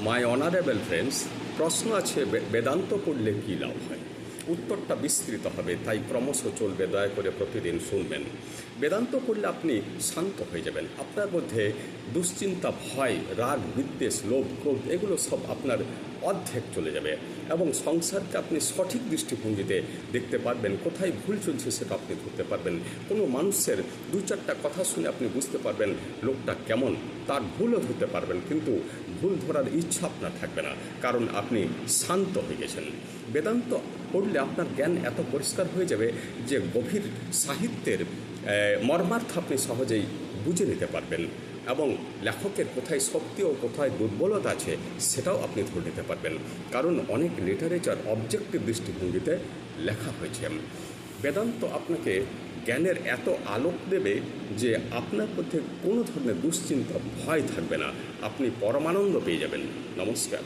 My honourable friends প্রশ্ন আছে বেদান্ত পড়লে কী লাভ হয়? উত্তরটা বিস্তৃত হবে, তাই ক্রমশ চলবে, দয়া করে প্রতিদিন শুনবেন। বেদান্ত পড়লে আপনি শান্ত হয়ে যাবেন। আপনার মধ্যে দুশ্চিন্তা, ভয়, রাগ, বিদ্বেষ, লোভ, ক্রোধ, এগুলো সব আপনার অর্ধেক চলে যাবে এবং সংসারকে আপনি সঠিক দৃষ্টিভঙ্গিতে দেখতে পারবেন। কোথায় ভুল চলছে সেটা আপনি ধরতে পারবেন। কোনো মানুষের দু চারটা কথা শুনে আপনি বুঝতে পারবেন লোকটা কেমন। তার ভুলও ধরতে পারবেন, কিন্তু ভুল ধরার ইচ্ছা আপনার থাকবে না, কারণ আপনি শান্ত হয়ে গেছেন। বেদান্ত পড়লে আপনার জ্ঞান এত পরিষ্কার হয়ে যাবে যে গভীর সাহিত্যের মর্মার্থ আপনি সহজেই বুঝে নিতে পারবেন এবং লেখকের কোথায় শক্তি ও কোথায় দুর্বলতা আছে সেটাও আপনি ধরে নিতে পারবেন, কারণ অনেক লিটারেচার অবজেক্টিভ দৃষ্টিভঙ্গিতে লেখা হয়েছে। বেদান্ত আপনাকে জ্ঞানের এত আলোক দেবে যে আপনার মধ্যে কোনো ধরনের দুশ্চিন্তা, ভয় থাকবে না। আপনি পরমানন্দ পেয়ে যাবেন। নমস্কার।